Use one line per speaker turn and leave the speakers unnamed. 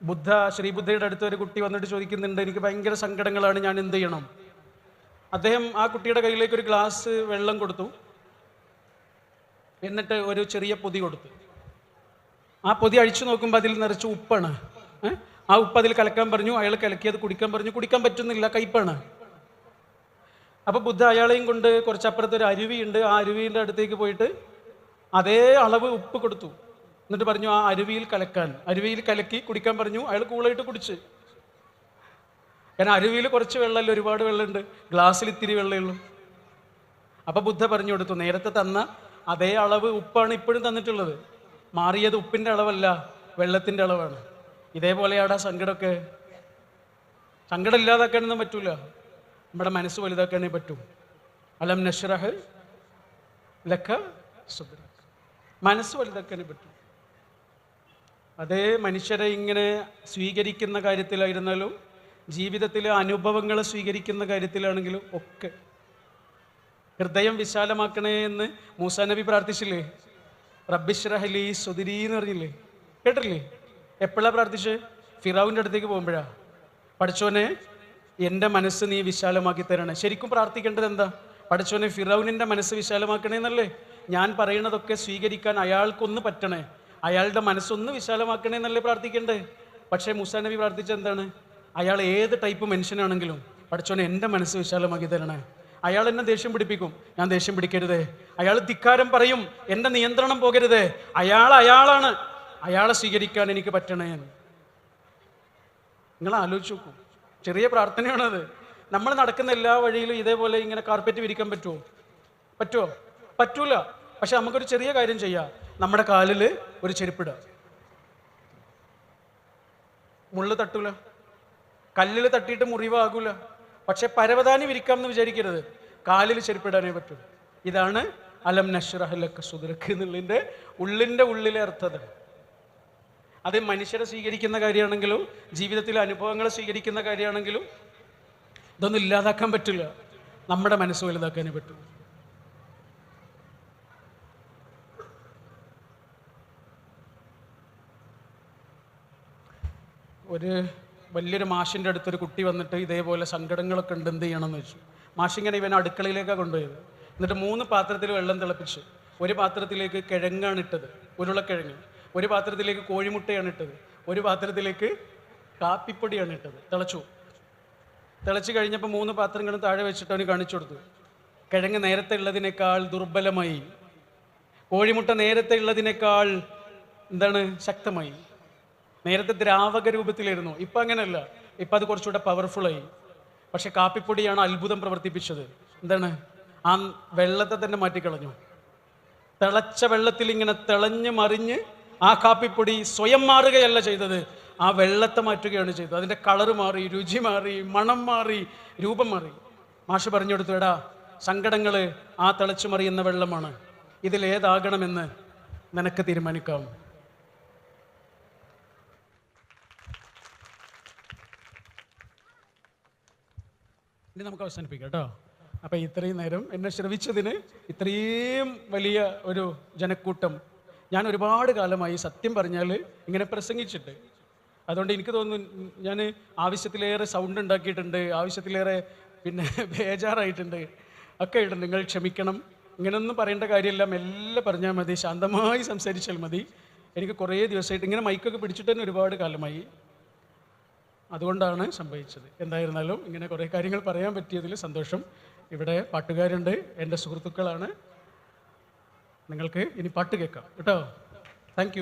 ബുദ്ധ ശ്രീബുദ്ധയുടെ അടുത്ത് ഒരു കുട്ടി വന്നിട്ട് ചോദിക്കുന്നുണ്ട് എനിക്ക് ഭയങ്കര സങ്കടങ്ങളാണ് ഞാൻ എന്ത് ചെയ്യണം? അദ്ദേഹം ആ കുട്ടിയുടെ കയ്യിലേക്ക് ഒരു ഗ്ലാസ് വെള്ളം കൊടുത്തു. എന്നിട്ട് ഒരു ചെറിയ പൊതി കൊടുത്തു. ആ പൊതി അഴിച്ചു നോക്കുമ്പോൾ അതിൽ നിറച്ച് ഉപ്പാണ്. ആ ഉപ്പ് അതിൽ കലക്കാൻ പറഞ്ഞു അയാൾ കലക്കിയത് കുടിക്കാൻ പറഞ്ഞു കുടിക്കാൻ പറ്റുന്നില്ല കയ്പാണ് അപ്പോൾ ബുദ്ധ അയാളെയും കൊണ്ട് കുറച്ചപ്പുറത്ത് ഒരു അരുവിയുണ്ട്. ആ അരുവിന്റെ അടുത്തേക്ക് പോയിട്ട് അതേ അളവ് ഉപ്പ് കൊടുത്തു. എന്നിട്ട് പറഞ്ഞു ആ അരുവിയിൽ കലക്കാൻ. അരുവിയിൽ കലക്കി കുടിക്കാൻ പറഞ്ഞു. അയാൾ കൂളായിട്ട് കുടിച്ച്. കാരണം അരുവിയിൽ കുറച്ച് വെള്ളമല്ല ഒരുപാട് വെള്ളമുണ്ട്. ഗ്ലാസ്സിൽ ഇത്തിരി വെള്ളമേ ഉള്ളൂ. അപ്പൊ ബുദ്ധ പറഞ്ഞു കൊടുത്തു നേരത്തെ തന്ന അതേ അളവ് ഉപ്പാണ് ഇപ്പോഴും തന്നിട്ടുള്ളത്. മാറിയത് ഉപ്പിന്റെ അളവല്ല വെള്ളത്തിന്റെ അളവാണ്. ഇതേപോലെയാണ് ആ സങ്കടമൊക്കെ. സങ്കടം ഇല്ലാതാക്കാനൊന്നും പറ്റൂല. നമ്മുടെ മനസ്സ് വലുതാക്കാനേ പറ്റൂ. അലം നഷ്റഹ് ലക്ക സുദ്ര മനസ്സ് വലുതാക്കാനേ പറ്റൂ. അതേ മനുഷ്യരെ ഇങ്ങനെ സ്വീകരിക്കുന്ന കാര്യത്തിലായിരുന്നാലും ജീവിതത്തിലെ അനുഭവങ്ങളെ സ്വീകരിക്കുന്ന കാര്യത്തിലാണെങ്കിലും ഒക്കെ ഹൃദയം വിശാലമാക്കണേ എന്ന് മൂസാ നബി പ്രാർത്ഥിച്ചില്ലേ? റബ്ബിഷ്റഹലി സുതിരി എന്ന് പറഞ്ഞില്ലേ? കേട്ടില്ലേ എപ്പോഴാണ് പ്രാർത്ഥിച്ച്? ഫിറാവിന്റെ അടുത്തേക്ക് പോകുമ്പോഴാ. പഠിച്ചോനെ എന്റെ മനസ്സ് നീ വിശാലമാക്കി തരണേ. ശരിക്കും പ്രാർത്ഥിക്കേണ്ടത് എന്താ? പഠിച്ചോനെ ഫിറൌനിന്റെ മനസ്സ് വിശാലമാക്കണേ എന്നല്ലേ? ഞാൻ പറയണതൊക്കെ സ്വീകരിക്കാൻ അയാൾക്കൊന്ന് പറ്റണേ. അയാളുടെ മനസ്സൊന്ന് വിശാലമാക്കണേ എന്നല്ലേ പ്രാർത്ഥിക്കണ്ടേ? പക്ഷേ മുസാ നബി പ്രാർത്ഥിച്ച എന്താണ്? അയാൾ ഏത് ടൈപ്പ് മനുഷ്യനാണെങ്കിലും പഠിച്ചോനെ എന്റെ മനസ്സ് വിശാലമാക്കി തരണേ. അയാൾ എന്നെ ദേഷ്യം പിടിപ്പിക്കും. ഞാൻ ദേഷ്യം പിടിക്കരുത്. അയാൾ ധിക്കാരം പറയും. എന്റെ നിയന്ത്രണം പോകരുത്. അയാൾ അയാളാണ്. അയാളെ സ്വീകരിക്കാൻ എനിക്ക് പറ്റണേ നിങ്ങൾ ആലോചിച്ച് നോക്കൂ. ചെറിയ പ്രാർത്ഥനയാണത് നമ്മൾ നടക്കുന്ന എല്ലാ വഴിയിലും ഇതേപോലെ ഇങ്ങനെ കാർപ്പറ്റ് വിരിക്കാൻ പറ്റുമോ? പറ്റുമോ? പറ്റൂല. പക്ഷെ നമുക്കൊരു ചെറിയ കാര്യം ചെയ്യാം. നമ്മുടെ കാലിൽ ഒരു ചെരുപ്പിടുക മുള്ളു തട്ടൂല. കല്ലിൽ തട്ടിയിട്ട് മുറിവാകൂല പക്ഷെ പരവതാനി വിരിക്കാം എന്ന് വിചാരിക്കരുത് കാലിൽ ചെരുപ്പിടാനേ പറ്റൂ. ഇതാണ് അലം നഷ്റഹലക്ക് സുദരക്ക് എന്നുള്ളതിന്റെ ഉള്ളിന്റെ ഉള്ളിലെ അർത്ഥത അത് മനുഷ്യരെ സ്വീകരിക്കുന്ന കാര്യമാണെങ്കിലും ജീവിതത്തിലെ അനുഭവങ്ങളെ സ്വീകരിക്കുന്ന കാര്യമാണെങ്കിലും ഇതൊന്നും ഇല്ലാതാക്കാൻ പറ്റില്ല. നമ്മുടെ മനസ്സ് വലുതാക്കാനേ പറ്റൂ. ഒരു വലിയൊരു മാഷിന്റെ അടുത്തൊരു കുട്ടി വന്നിട്ട് ഇതേപോലെ സങ്കടങ്ങളൊക്കെ ഉണ്ട് എന്ത് ചെയ്യണമെന്ന് വെച്ചു മാഷിങ്ങനെ ഇവൻ അടുക്കളയിലേക്കാണ് കൊണ്ടുപോയത്. എന്നിട്ട് മൂന്ന് പാത്രത്തിൽ വെള്ളം തിളപ്പിച്ചു ഒരു പാത്രത്തിലേക്ക് കിഴങ്ങാണ് ഇട്ടത് ഉരുളക്കിഴങ്ങ്. ഒരു പാത്രത്തിലേക്ക് കോഴിമുട്ടയാണ് ഇട്ടത് ഒരു പാത്രത്തിലേക്ക് കാപ്പിപ്പൊടിയാണ് ഇട്ടത്. തിളച്ചു. തിളച്ച് കഴിഞ്ഞപ്പോൾ മൂന്ന് പാത്രങ്ങളും താഴെ വെച്ചിട്ട് അവന് കാണിച്ചു കൊടുത്തു. കിഴങ്ങ് നേരത്തെ ഉള്ളതിനേക്കാൾ ദുർബലമായി. കോഴിമുട്ട നേരത്തെ ഉള്ളതിനേക്കാൾ എന്താണ് ശക്തമായി. നേരത്തെ ദ്രാവക രൂപത്തിലായിരുന്നു ഇപ്പം അങ്ങനെയല്ല. ഇപ്പം അത് കുറച്ചുകൂടെ പവർഫുള്ളായി പക്ഷെ കാപ്പിപ്പൊടിയാണ് അത്ഭുതം പ്രവർത്തിപ്പിച്ചത്. എന്താണ്? ആ വെള്ളത്തെ തന്നെ മാറ്റിക്കളഞ്ഞു. തിളച്ച വെള്ളത്തിൽ ഇങ്ങനെ തിളഞ്ഞ് മറിഞ്ഞ് ആ കാപ്പിപ്പൊടി സ്വയം മാറുകയല്ല ചെയ്തത്. ആ വെള്ളത്തെ മാറ്റുകയാണ് ചെയ്തത്. അതിന്റെ കളറ് മാറി രുചി മാറി മണം മാറി രൂപം മാറി. മാഷ് പറഞ്ഞു കൊടുത്തു എടാ സങ്കടങ്ങൾ ആ തിളച്ചു മറിയുന്ന വെള്ളമാണ്. ഇതിലേതാകണമെന്ന് നിനക്ക് തീരുമാനിക്കാം. ഇനി നമുക്ക് അവസാനിപ്പിക്കാം കേട്ടോ. അപ്പോൾ ഇത്രയും നേരം എന്നെ ശ്രവിച്ചതിന് ഇത്രയും വലിയ ഒരു ജനക്കൂട്ടം. ഞാൻ ഒരുപാട് കാലമായി സത്യം പറഞ്ഞാൽ ഇങ്ങനെ പ്രസംഗിച്ചിട്ട്. അതുകൊണ്ട് എനിക്ക് തോന്നുന്നു ഞാൻ ആവശ്യത്തിലേറെ സൗണ്ട് ഉണ്ടാക്കിയിട്ടുണ്ട് ആവശ്യത്തിലേറെ പിന്നെ ബേജാറായിട്ടുണ്ട്. ഒക്കെ ആയിട്ടുണ്ട് നിങ്ങൾ ക്ഷമിക്കണം. ഇങ്ങനൊന്നും പറയേണ്ട കാര്യമില്ല. മെല്ലെ പറഞ്ഞാൽ മതി. ശാന്തമായി സംസാരിച്ചാൽ മതി. എനിക്ക് കുറേ ദിവസമായിട്ട് ഇങ്ങനെ മൈക്കൊക്കെ പിടിച്ചിട്ട് തന്നെ ഒരുപാട് കാലമായി. അതുകൊണ്ടാണ് സംഭവിച്ചത്. എന്തായിരുന്നാലും ഇങ്ങനെ കുറേ കാര്യങ്ങൾ പറയാൻ പറ്റിയതിൽ സന്തോഷം. ഇവിടെ പാട്ടുകാരുണ്ട്. എന്റെ സുഹൃത്തുക്കളാണ്. നിങ്ങൾക്ക് ഇനി പാട്ട് കേൾക്കാം. കേട്ടോ? താങ്ക്